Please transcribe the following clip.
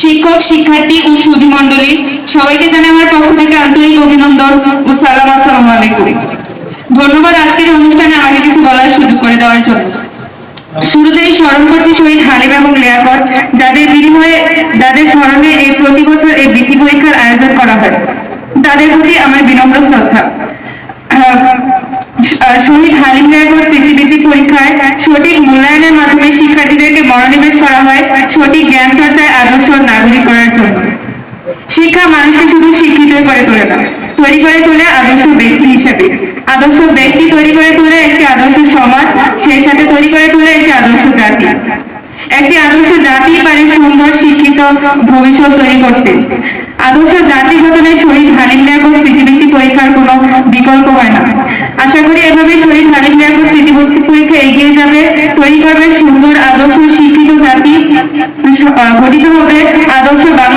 শিক্ষক, শিক্ষার্থী ও সুধী মণ্ডলী, সবাইকে জানাই আমার পক্ষ থেকে আন্তরিক অভিনন্দন ও সালাম, আসসালামু আলাইকুম। ধন্যবাদ আজকের অনুষ্ঠানে আমাকে কিছু বলার সুযোগ করে দেওয়ার জন্য। শুরুতেই স্মরণ করছি শহীদ হালিম এবং লিয়াকত, যাদের বিনিময়ে যাদের স্মরণে এই প্রতি বছর এই বৃত্তি পরীক্ষার আয়োজন করা হয় তাদের প্রতি আমার বিনম্র শ্রদ্ধা। শহীদ হালিম লিয়াকত স্মৃতিবৃত্তি পরীক্ষায় সঠিক মূল্যায়নের মাধ্যমে শিক্ষার্থীদেরকে মনোনিবেশ করা হয়, সঠিক জ্ঞান চর্চায় আদর্শ নাগরিক করার জন্য। শিক্ষা মানুষকে শুধু শিক্ষিত করে তোলে না, তৈরি করে তোলে আদর্শ ব্যক্তি হিসেবে। আদর্শ ব্যক্তি তৈরি করে তোলে একটি আদর্শ সমাজ, সেই সাথে তৈরি করে তোলে একটি আদর্শ জাতি। একটি আদর্শ জাতি পারে সুন্দর, শিক্ষিত, ভবিষ্যৎ তৈরি করতে। আদর্শ জাতি গঠনে শহীদ হালিম লিয়াকত স্মৃতিভিত্তি পরীক্ষার কোনো বিকল্প হয় না। আশা করি এভাবে শহীদ হালিম লিয়াকত স্মৃতিভিত্তি পরীক্ষা এগিয়ে যাবে। তৈরি করবে সুন্দর, আদর্শ, শিক্ষিত জাতি গঠিত হবে আদর্শ বাংলাদেশ